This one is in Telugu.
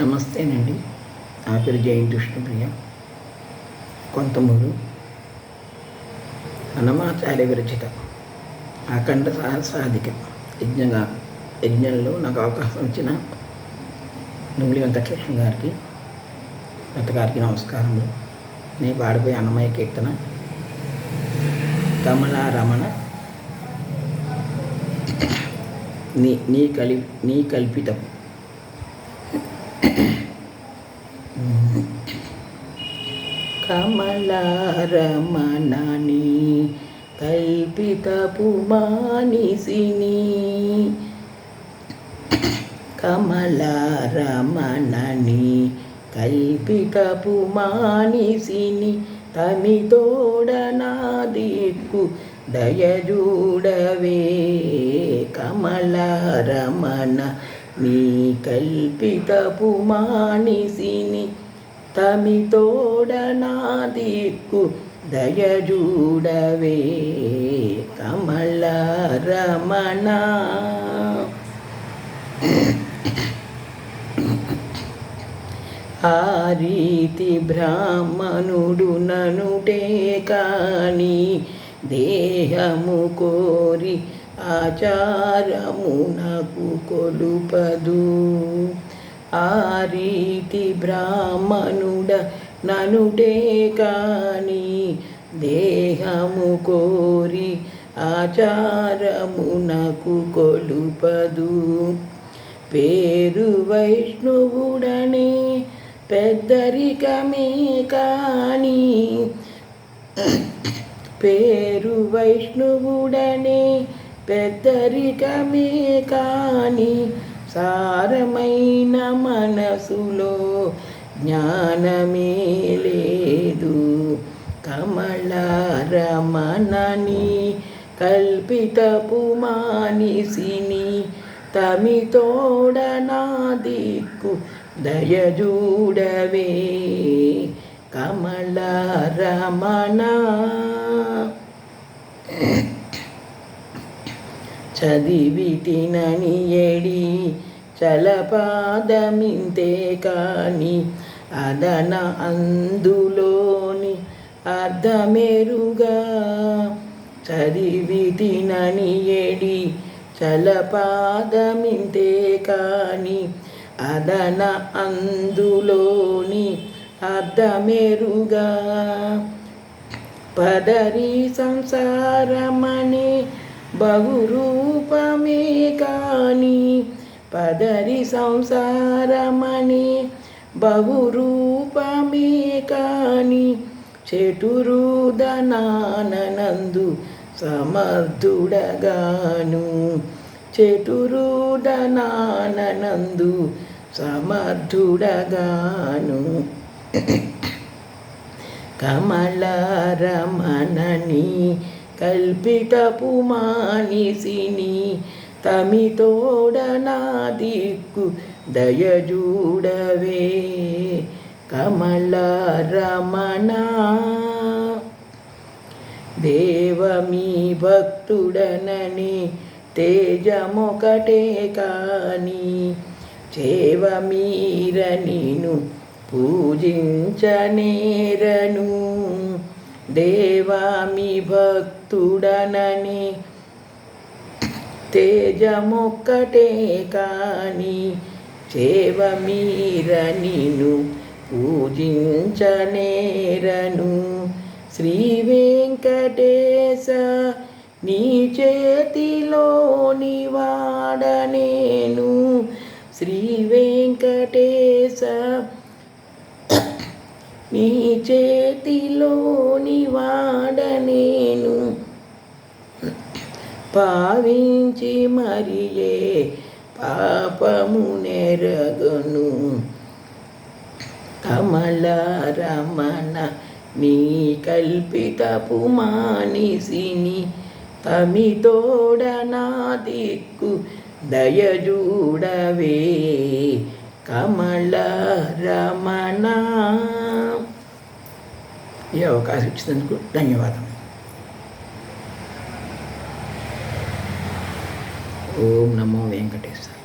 నమస్తేనండి. నా పేరు జయంతి విష్ణుప్రియ కొంతమూరు. హనుమాచార్య విరచిత. అఖండ సాహసాధిక. యజ్ఞంగా యజ్ఞంలో నాకు అవకాశం ఇచ్చిన నుమిలి వెంకటలక్ష్మి గారికి లత గారికి నమస్కారములు. నేను పాడిపోయే అన్నమయ్య కీర్తన కమల రమణ నీ నీ కలి నీ కల్పితం. కమలారమణని కల్పితపు మానిసిని కమలారమణని కల్పితపు మానిసిని తమితోడనా దిక్కు దయజూడవే. కమలారమణ నీ కల్పితపు మానిసిని తమితోడనాదిక్కు దయజూడవే. దయజూడవే కమలారమణ ఆ రీతి బ్రాహ్మణుడు ననుటే కాని దేహము కోరి ఆచారమునకు కొలుపదు. ఆ రీతి బ్రాహ్మణుడ ననుటే కాని దేహము కోరి ఆచారమునకు కొలుపదు. పేరు వైష్ణవుడనే పెద్దరికమే కాని పేరు వైష్ణవుడనే పెద్దరికమే కాని సారమైన మనసులో జ్ఞానమే లేదు కమలారమణని కల్పితపు మానిసిని తమితోడనాదిక్కు దయజూడవే. కమలారమణ చదివి తినని ఎడి చలపాదమింతే కాని అదన అందులోని అర్ధమెరుగా చదివి తినని ఎడి చలపాదమింతే కాని అదన అందులోని అర్ధమెరుగా పదరి సంసారమనే బహురూపమే కాని పదరి సంసారమనే బహురూపమే కాని చెటురుదనానందు సమర్థుడగాను. చెటురుదనానందు సమర్థుడగాను. కమలారమణని కల్పితపు మానిసిని తమితోడనా దిక్కు దయజూడవే. కమల రమణ దేవమీ భక్తుడనని తేజమొకటే కాని చేవమీర నిను పూజించనేరను. దేవామి భక్తుడనని తేజమొక్కటే కాని చేవమీర నిను పూజించనేరను. శ్రీ వెంకటేశ నీ చేతిలోని వాడనేను శ్రీ వెంకటేశ నీ చేతిలోని వాడనేను పావించి మరియే పాపము నెరగను. కమలారమణ నీ కల్పితపు మానిసిని తమితోడనా దిక్కు దయజూడవే కమల రమణ ఈ అవకాశం ఇచ్చినందుకు ధన్యవాదం ఓం నమో వెంకటేశ్వర.